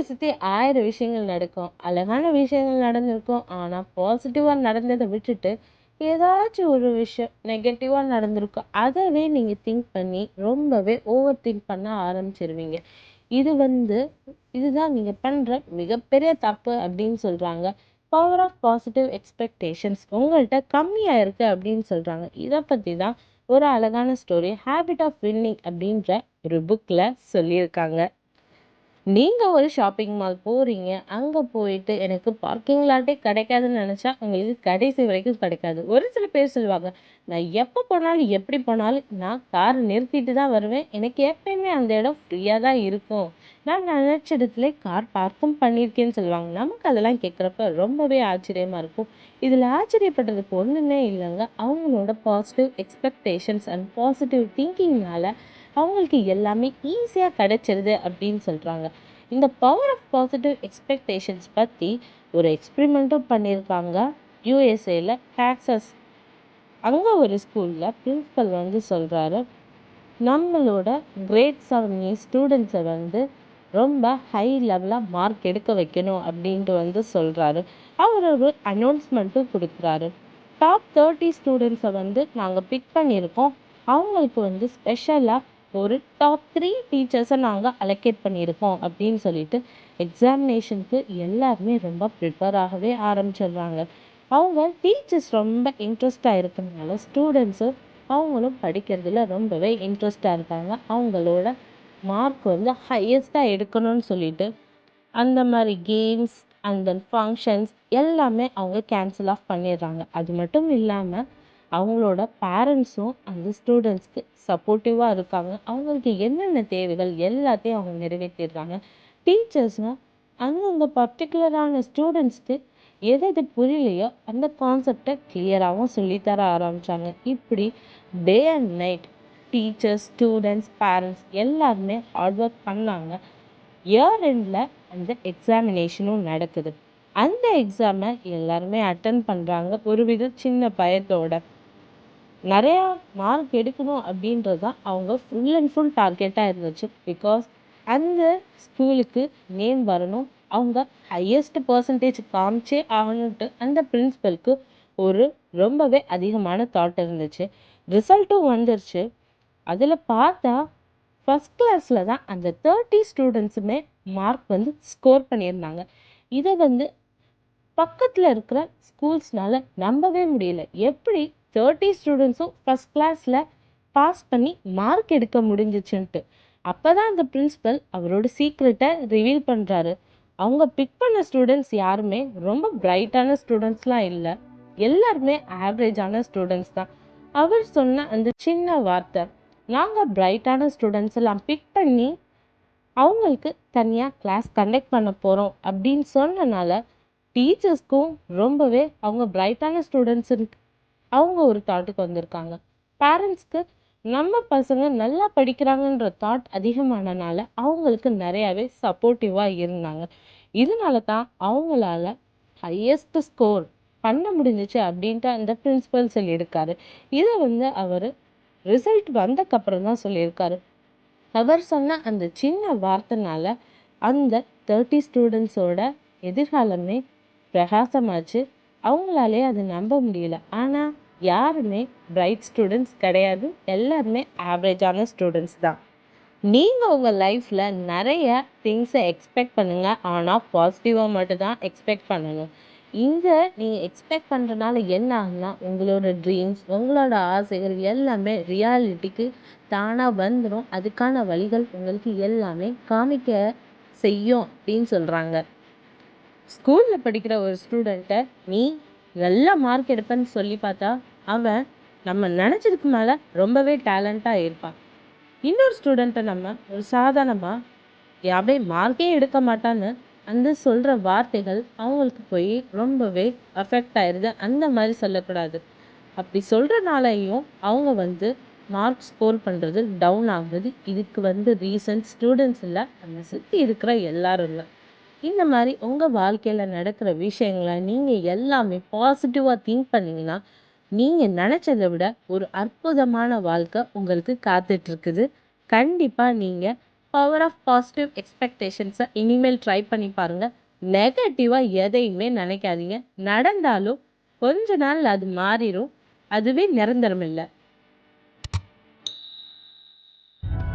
உங்களை சுற்றி ஆயிரம் விஷயங்கள் நடக்கும். அழகான விஷயங்கள் நடந்திருக்கும். ஆனால் பாசிட்டிவாக நடந்ததை விட்டுட்டு ஏதாச்சும் ஒரு விஷயம் நெகட்டிவாக நடந்திருக்கும். அதவே நீங்கள் திங்க் பண்ணி ரொம்பவே ஓவர் திங்க் பண்ண ஆரம்பிச்சிருவீங்க. இது வந்து இதுதான் நீங்கள் பண்ணுற மிகப்பெரிய தப்பு அப்படின்னு சொல்கிறாங்க பவர் ஆஃப் பாசிட்டிவ் எக்ஸ்பெக்டேஷன்ஸ் உங்கள்கிட்ட கம்மியாக இருக்குது அப்படின்னு சொல்கிறாங்க இதை பற்றி தான் ஒரு அழகான ஸ்டோரி ஹேபிட் ஆஃப் வின்னிங் அப்படின்ற ஒரு புக்கில் சொல்லியிருக்காங்க. நீங்கள் ஒரு ஷாப்பிங் மால் போகிறீங்க அங்கே போயிட்டு எனக்கு பார்க்கிங் லாட்டே கிடைக்காதுன்னு நினச்சா உங்களுக்கு கடைசி வரைக்கும் கிடைக்காது. ஒரு சில பேர் சொல்லுவாங்க நான் எப்போ போனாலும் எப்படி போனாலும் நான் காரை நிறுத்திட்டு தான் வருவேன். எனக்கு எப்பயுமே அந்த இடம் ஃப்ரீயாக தான் இருக்கும். நான் நினச்ச இடத்துல கார் பார்க்கும் பண்ணியிருக்கேன்னு சொல்லுவாங்க. நமக்கு அதெல்லாம் கேட்குறப்ப ரொம்பவே ஆச்சரியமாக இருக்கும். இதில் ஆச்சரியப்படுறதுக்கு ஒன்றுமே இல்லைங்க. அவங்களோட பாசிட்டிவ் எக்ஸ்பெக்டேஷன்ஸ் அண்ட் பாசிட்டிவ் திங்கிங்னால அவங்களுக்கு எல்லாமே ஈஸியாக கிடைச்சிருது அப்படின்னு சொல்கிறாங்க இந்த பவர் ஆஃப் பாசிட்டிவ் எக்ஸ்பெக்டேஷன்ஸ் பற்றி ஒரு எக்ஸ்பிரிமெண்ட்டும் பண்ணியிருக்காங்க. யூஎஸ்ஏயில் டாக்ஸஸ் அங்கே ஒரு ஸ்கூலில் பிரின்ஸ்பல் வந்து சொல்கிறாரு நம்மளோட கிரேட் செவன் ஸ்டூடெண்ட்ஸை வந்து ரொம்ப ஹை லெவலாக மார்க் எடுக்க வைக்கணும் அப்படின்ட்டு வந்து சொல்கிறாரு அவர் ஒரு அனௌன்ஸ்மெண்ட்டும் கொடுக்குறாரு. டாப் தேர்ட்டி ஸ்டூடெண்ட்ஸை வந்து நாங்கள் பிக் பண்ணியிருக்கோம். அவங்களுக்கு வந்து ஸ்பெஷலாக ஒரு டாப் த்ரீ டீச்சர்ஸை நாங்கள் அலோகேட் பண்ணியிருக்கோம் அப்படின்னு சொல்லிட்டு எக்ஸாமினேஷனுக்கு எல்லாருமே ரொம்ப ப்ரிப்பேர் ஆகவே ஆரம்பிச்சிடுறாங்க. அவங்க டீச்சர்ஸ் ரொம்ப இன்ட்ரெஸ்டாக இருக்கிறதுனால ஸ்டூடெண்ட்ஸு அவங்களும் படிக்கிறதுல ரொம்பவே இன்ட்ரெஸ்டாக இருக்காங்க. அவங்களோட மார்க் வந்து ஹையஸ்ட்டாக எடுக்கணும்னு சொல்லிட்டு அந்த மாதிரி கேம்ஸ் அண்ட் தென் ஃபங்க்ஷன்ஸ் எல்லாமே அவங்க கேன்சல் ஆஃப் பண்ணிடுறாங்க. அது மட்டும் இல்லாமல் அவங்களோட பேரண்ட்ஸும் அந்த ஸ்டூடெண்ட்ஸ்க்கு சப்போர்ட்டிவாக இருக்காங்க. அவங்களுக்கு என்னென்ன தேவைகள் எல்லாத்தையும் அவங்க நிறைவேற்றிடுறாங்க. டீச்சர்ஸும் அந்தந்த பர்டிகுலரான ஸ்டூடெண்ட்ஸ்க்கு எது எது புரியலையோ அந்த கான்செப்டை கிளியராகவும் சொல்லித்தர ஆரம்பித்தாங்க இப்படி day and night teachers students parents எல்லாருமே ஹார்ட் ஒர்க் பண்ணாங்க. இயர் எண்டில் அந்த எக்ஸாமினேஷனும் நடக்குது. அந்த எக்ஸாமை எல்லாருமே அட்டன் பண்ணுறாங்க ஒரு வித சின்ன பயத்தோட. நிறையா மார்க் எடுக்கணும் அப்படின்றது தான் அவங்க ஃபுல் அண்ட் ஃபுல் டார்கெட்டாக இருந்துச்சு. பிகாஸ் அந்த ஸ்கூலுக்கு நேம் வரணும். அவங்க ஹையஸ்ட் பர்சன்டேஜ் காமிச்சே ஆகணுன்ட்டு அந்த பிரின்ஸிபலுக்கு ஒரு ரொம்பவே அதிகமான தாட் இருந்துச்சு. ரிசல்ட்டும் வந்துருச்சு. அதில் பார்த்தா ஃபஸ்ட் கிளாஸில் தான் அந்த தேர்ட்டி ஸ்டூடெண்ட்ஸுமே மார்க் வந்து ஸ்கோர் பண்ணியிருந்தாங்க. இதை வந்து பக்கத்தில் இருக்கிற ஸ்கூல்ஸ்னால் நம்பவே முடியல. எப்படி தேர்ட்டி ஸ்டூடெண்ட்ஸும் ஃபஸ்ட் கிளாஸில் பாஸ் பண்ணி மார்க் எடுக்க முடிஞ்சிச்சுன்ட்டு அப்போ தான் அந்த பிரின்ஸிபல் அவரோட சீக்ரெட்டை ரிவீல் பண்ணுறாரு அவங்க பிக் பண்ண ஸ்டூடெண்ட்ஸ் யாருமே ரொம்ப பிரைட்டான ஸ்டூடெண்ட்ஸ்லாம் இல்லை. எல்லாருமே ஆவரேஜான ஸ்டூடெண்ட்ஸ் தான். அவர் சொன்ன அந்த சின்ன வார்த்தை நாங்கள் பிரைட்டான ஸ்டூடெண்ட்ஸ் எல்லாம் பிக் பண்ணி அவங்களுக்கு தனியாக கிளாஸ் கண்டக்ட் பண்ண போகிறோம் அப்படின்னு சொன்னனால டீச்சர்ஸ்க்கும் ரொம்பவே அவங்க பிரைட்டான ஸ்டூடெண்ட்ஸுக்கு அவங்க ஒரு தாட்டுக்கு வந்திருக்காங்க. பேரண்ட்ஸ்க்கு நம்ம பசங்க நல்லா படிக்கிறாங்கன்ற தாட் அதிகமானனால அவங்களுக்கு நிறையாவே சப்போர்ட்டிவாக இருந்தாங்க. இதனால தான் அவங்களால ஹையஸ்ட் ஸ்கோர் பண்ண முடிஞ்சிச்சு அப்படின்ட்டு அந்த பிரின்ஸிபல் சொல்லியிருக்காரு. இதை வந்து அவர் ரிசல்ட் வந்தக்கப்புறம் தான் சொல்லியிருக்காரு. அவர் சொன்ன அந்த சின்ன வார்த்தைனால அந்த தேர்ட்டி ஸ்டூடெண்ட்ஸோட எதிர்காலமே பிரகாசமாச்சு. அவங்களாலே அதை நம்ப முடியல. ஆனால் யாருமே பிரைட் ஸ்டூடெண்ட்ஸ் கிடையாது. எல்லாருமே ஆவரேஜான ஸ்டூடெண்ட்ஸ் தான். நீங்கள் உங்கள் லைஃப்பில் நிறைய திங்ஸை எக்ஸ்பெக்ட் பண்ணுங்கள் ஆனால் பாசிட்டிவாக மட்டும்தான் எக்ஸ்பெக்ட் பண்ணணும். இந்த நீங்கள் எக்ஸ்பெக்ட் பண்ணுறதுனால என்ன ஆகுனா உங்களோட ட்ரீம்ஸ் உங்களோட ஆசைகள் எல்லாமே ரியாலிட்டிக்கு தானாக வந்துடும் அதுக்கான வழிகள் உங்களுக்கு எல்லாமே காமிக்க செய்யும் அப்படின்னு சொல்கிறாங்க ஸ்கூலில் படிக்கிற ஒரு ஸ்டூடெண்ட்டை நீ நல்ல மார்க் எடுப்பேன்னு சொல்லி பார்த்தா அவன் நம்ம நினச்சதுக்கு மேலே ரொம்பவே டேலண்ட்டாக இருப்பான். இன்னொரு ஸ்டூடெண்ட்டை நம்ம ஒரு சாதாரணமாக அப்படியே மார்க்கே எடுக்க மாட்டான்னு அந்த சொல்கிற வார்த்தைகள் அவங்களுக்கு போய் ரொம்பவே அஃபெக்ட் ஆயிடுது அந்த மாதிரி சொல்லக்கூடாது. அப்படி சொல்கிறனாலையும் அவங்க வந்து மார்க் ஸ்கோர் பண்ணுறது டவுன் ஆகுது. இதுக்கு வந்து ரீசன் ஸ்டூடெண்ட்ஸ் இல்லை அந்த சுற்றி இருக்கிற எல்லாரும் இல்லை இந்த மாதிரி உங்கள் வாழ்க்கையில் நடக்கிற விஷயங்களை நீங்கள் எல்லாமே பாசிட்டிவாக திங்க் பண்ணிங்கன்னா நீங்கள் நினச்சத விட ஒரு அற்புதமான வாழ்க்கை உங்களுக்கு காத்துட்ருக்குது. கண்டிப்பாக நீங்கள் பவர் ஆஃப் பாசிட்டிவ் எக்ஸ்பெக்டேஷன்ஸை இனிமேல் ட்ரை பண்ணி பாருங்கள் நெகட்டிவாக எதையுமே நினைக்காதீங்க. நடந்தாலும் கொஞ்ச நாள் அது மாறிடும் அதுவே நிரந்தரம் இல்லை.